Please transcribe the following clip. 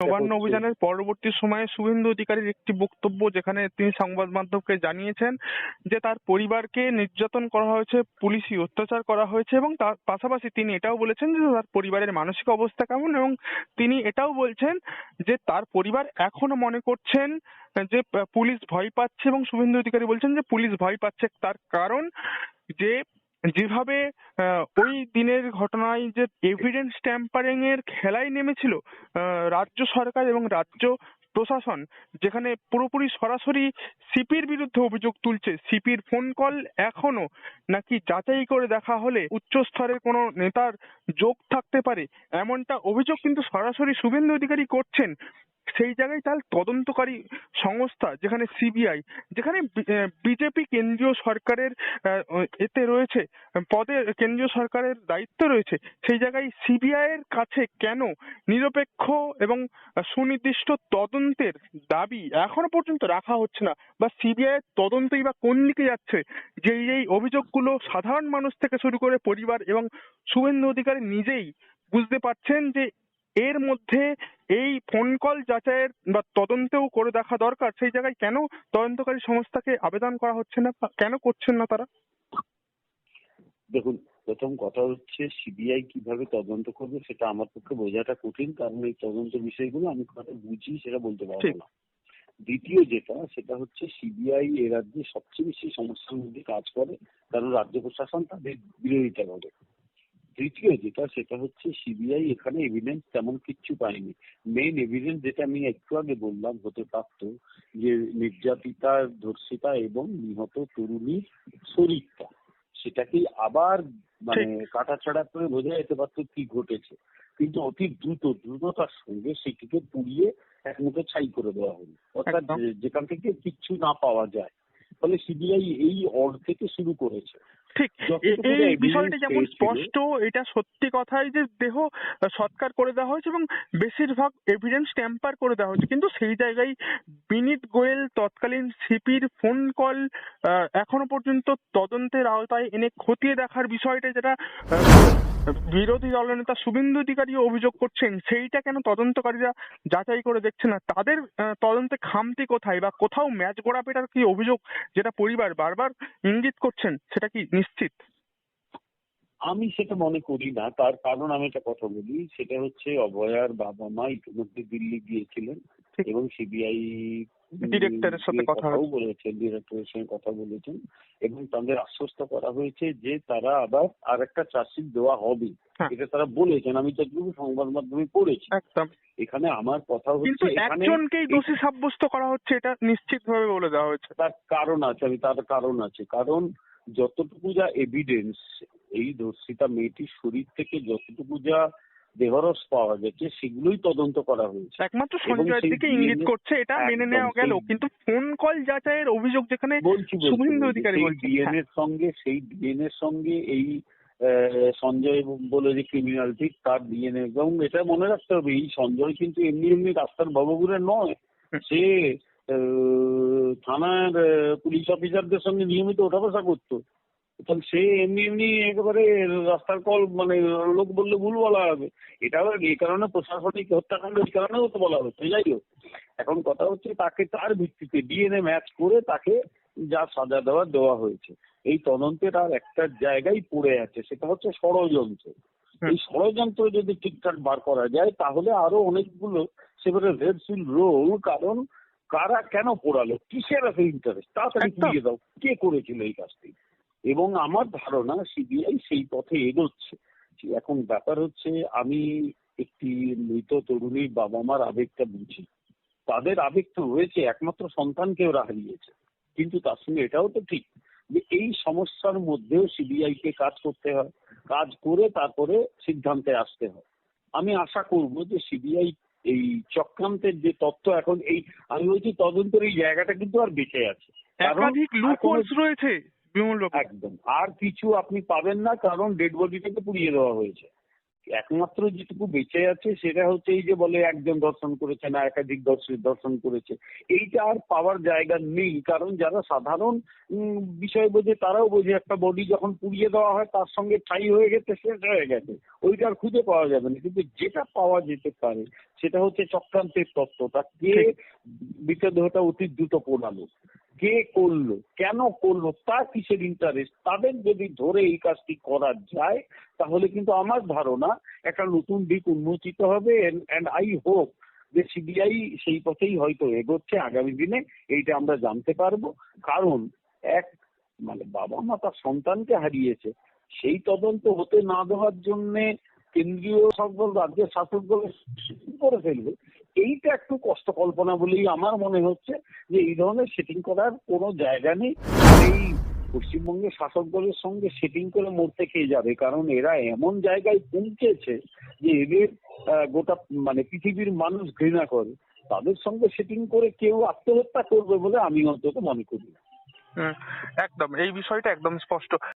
নবান্ন অভিযানের পরবর্তী সময়ে শুভেন্দু অধিকারীর একটি বক্তব্য যেখানে তিনি সংবাদ মাধ্যমকে জানিয়েছেন যে তার পরিবারকে নির্যাতন করা হয়েছে পুলিশি অত্যাচার করা হয়েছে এবং তার পাশাপাশি তিনি এটাও বলেছেন যে তার পরিবারের মানসিক অবস্থা কেমন এবং তিনি এটাও বলছেন যে তার পরিবার এখনও মনে করছেন যে পুলিশ ভয় পাচ্ছে এবং শুভেন্দু অধিকারী বলছেন যে পুলিশ ভয় পাচ্ছে তার কারণ যে যেভাবে আহ, ওই দিনের ঘটনায় যে এভিডেন্স ট্যাম্পারিং এর খেলায় নেমেছিল আহ, রাজ্য সরকার এবং রাজ্য প্রশাসন যেখানে পুরোপুরি সরাসরি সিপির বিরুদ্ধে অভিযোগ তুলছে সিপির ফোন কল এখনও নাকি যাচাই করে দেখা হলে উচ্চ স্তরের কোনো নেতার যোগ থাকতে পারে এমনটা অভিযোগ কিন্তু সরাসরি শুভেন্দু অধিকারী করছেন সেই জায়গায় তার তদন্তকারী সংস্থা যেখানে সিবিআই যেখানে বিজেপি কেন্দ্রীয় সরকারের আহ, এতে রয়েছে পদে কেন্দ্রীয় সরকারের দায়িত্ব রয়েছে সেই জায়গায় সিবিআই এর কাছে কেন নিরপেক্ষ এবং সুনির্দিষ্ট তদন্তের দাবি এখনও পর্যন্ত রাখা হচ্ছে না? বা সিবিআই এর তদন্তই বা কোন দিকে যাচ্ছে? যেই এই অভিযোগগুলো সাধারণ মানুষ থেকে শুরু করে পরিবার এবং শুভেন্দু অধিকারী নিজেই বুঝতে পারছেন যে এর মধ্যে এই ফোন কল যাচাইয়ের বা তদন্তেও করে দেখা দরকার সেই জায়গায় কেন তদন্তকারী সংস্থাকে আবেদন করা হচ্ছে না বা কেন করছেন না তারা? দেখুন প্রথম কথা হচ্ছে সিবিআই কীভাবে তদন্ত করবে সেটা আমার পক্ষে বোঝাটা কঠিন কারণ এই তদন্ত বিষয়গুলো আমি কথা বুঝি সেটা বলতে পারব। না। দ্বিতীয় যেটা সেটা হচ্ছে সিবিআই এ রাজ্যে সবচেয়ে বেশি সমস্যার মধ্যে কাজ করে কারণ রাজ্য প্রশাসন তাদের বিরোধিতা করে। তৃতীয় যেটা সেটা হচ্ছে সিবিআই এখানে এভিডেন্স তেমন কিচ্ছু পায়নি। মেইন এভিডেন্স যেটা আমি একটু আগে বললাম হতে পারতো যে নির্যাতিতা ধর্ষিতা এবং নিহত তরুণীর শরীরটা। সেটাকেই আবার মানে কাটাছাড়া করে বোঝা যেতে পারতো কি ঘটেছে। কিন্তু অতি দ্রুত দ্রুততার সঙ্গে সেটিকে পুড়িয়ে এক মুখে ছাই করে দেওয়া হলো। অর্থাৎ যেখান থেকে কিচ্ছু না পাওয়া যায়। ফলে সিবিআই এই অর থেকে শুরু করেছে। ঠিক। এই বিষয়টা যেমন স্পষ্ট এটা সত্যি কথাই যে দেহ সৎকার করে দেওয়া হয়েছে এবং বেশিরভাগ এভিডেন্স ট্যাম্পার করে দেওয়া হয়েছে। কিন্তু সেই জায়গায় বিনীত গোয়েল তৎকালীন সিপির ফোন কল এখনও পর্যন্ত তদন্তের আওতায় এনে খতিয়ে দেখার বিষয়টা যেটা বিরোধী দলনেতা শুভেন্দু অধিকারী অভিযোগ করছেন সেইটা কেন তদন্তকারীরা যাচাই করে দেখছে না? তাদের তদন্তে খামতি কোথায় বা কোথাও ম্যাচ গোড়াপেটার কি অভিযোগ যেটা পরিবার বারবার ইঙ্গিত করছেন সেটা কি নিশ্চিত? আমি সেটা মনে করি না তার কারণ আমি একটা কথা বলি সেটা হচ্ছে অভয়ার বাবা মা ইতিমধ্যে দিল্লি গিয়েছিলেন এবং সিবিআই ডিরেক্টরের সাথে কথা বলেছেন ডিরেক্টরের সঙ্গে কথা বলেছেন এবং তাদের আশ্বস্ত করা হয়েছে যে তারা আবার আর একটা চার্জশিট দেওয়া হবে। হ্যাঁ। এটা তারা বলেছেন আমি যতটুকু সংবাদ মাধ্যমে পড়েছি। একদম। এখানে আমার কথা হচ্ছে এখানে একজনকেই দোষী সাব্যস্ত করা হচ্ছে এটা নিশ্চিত ভাবে বলে দেওয়া হয়েছে। তার কারণ আছে আমি তার কারণ আছে। কারণ যতটুকু যা এভিডেন্স এই ধর্ষিতা মেয়েটির শরীর থেকে যতটুকু যা দেহরস পাওয়া গেছে সেগুলোই তদন্ত করা হয়েছে। একমাত্র সঞ্জয়ের দিকে ইঙ্গিত করছে এটা মেনে নেওয়া গেল। কিন্তু ফোন কল যাচাইয়ের অভিযোগ যেখানে বলছি বলছি, শুভেন্দু বলছি, অধিকারী সেই বলছেন, ডিএনএ এর সঙ্গে সেই ডিএনএ এর সঙ্গে এই সঞ্জয় বলে যে ক্রিমিনালিটি তার ডিএনএ এবং এটা মনে রাখতে হবে এই সঞ্জয় কিন্তু এমনি এমনি রাস্তার বাবুগুরের নয়। সে থানার পুলিশ অফিসারদের সঙ্গে নিয়মিত ওঠা বসা করতো। তাহলে সে এমনি এমনি একেবারে রাস্তার কল মানে লোক বললে ভুল বলা হবে। এটাও এই কারণে প্রশাসনিক হত্যাকাণ্ড এই কারণেও তো বলা হচ্ছে যাই হোক এখন কথা হচ্ছে তাকে তার ভিত্তিতে ডিএনএ ম্যাচ করে তাকে যা সাজা দেওয়া দেওয়া হয়েছে। এই তদন্তের আর একটা জায়গায় পড়ে আছে সেটা হচ্ছে ষড়যন্ত্র। এই ষড়যন্ত্র যদি ঠিকঠাক বার করা যায় তাহলে আরও অনেকগুলো সেবারে রেডফিল রোল কারণ কারা কেন পোড়ালো? কিসের আছে ইন্টারেস্ট তাড়াতাড়ি। দাও। কে করেছিল এই কাজটি? এবং আমার ধারণা সিবিআই সেই পথে এগোচ্ছে। এখন ব্যাপার হচ্ছে আমি একটি মৃত তরুণীর বাবা মার আবেগটা বুঝি। তাদের আবেগ তো রয়েছে একমাত্র সন্তানকে ওরা হারিয়েছে। কিন্তু তার সঙ্গে এটাও তো ঠিক যে এই সমস্যার মধ্যেও সিবিআই কে কাজ করতে হয় কাজ করে তারপরে সিদ্ধান্তে আসতে হয়। আমি আশা করব যে সিবিআই এই চক্রান্তের যে তথ্য এখন এই আমি বলছি তদন্তের এই জায়গাটা কিন্তু আর বেঁচে আছে। একাধিক লুপ রয়েছে। একদম। আর কিছু আপনি পাবেন না কারণ ডেড বডিটাকে পুড়িয়ে দেওয়া হয়েছে। একমাত্র যেটুকু বেঁচে আছে সেটা হচ্ছে এই যে বলে একজন দর্শন করেছে না একাধিক দর্শন দর্শন করেছে। এইটা আর পাওয়ার জায়গা নেই কারণ যারা সাধারণ বিষয় বোঝে তারাও বোঝে একটা বডি যখন পুড়িয়ে দেওয়া হয় তার সঙ্গে ঠাই হয়ে গেছে শেষ হয়ে গেছে। ওইটা আর খুঁজে পাওয়া যাবে না। কিন্তু যেটা পাওয়া যেতে পারে সেটা হচ্ছে চক্রান্তের তত্ত্বটা কে মৃতদেহটা অতি দ্রুত পোড়ালো কে করল, কেন করল, তার কিসের ইন্টারেস্ট তাদের যদি ধরে এই কাজটি করা যায়, তাহলে কিন্তু আমার ধারণা একটা নতুন দিক উন্মোচিত হবে। এন্ড আই হোপ যে সিবিআই সেই পথেই হয়তো এগোচ্ছে আগামী দিনে, এইটা আমরা জানতে পারব। কারণ এক মানে বাবা মা তার সন্তানকে হারিয়েছে, সেই তদন্ত হতে না দেওয়ার জন্য কেন্দ্রীয় সকল রাজ্যের শাসক দল করে ফেলবে? এইটা একটু কষ্ট কল্পনা বলেই আমার মনে হচ্ছে যে এই ধরনের সেটিং করার কোনো জায়গা নেই। এই পশ্চিমবঙ্গের শাসক দলের সঙ্গে সেটিং করে মরতে খেয়ে যাবে? কারণ এরা এমন জায়গায় পৌঁছেছে যে এদের গোটা মানে পৃথিবীর মানুষ ঘৃণা করে। তাদের সঙ্গে সেটিং করে কেউ আত্মহত্যা করবে বলে আমি অন্তত মনে করি না। একদম। এই বিষয়টা একদম স্পষ্ট।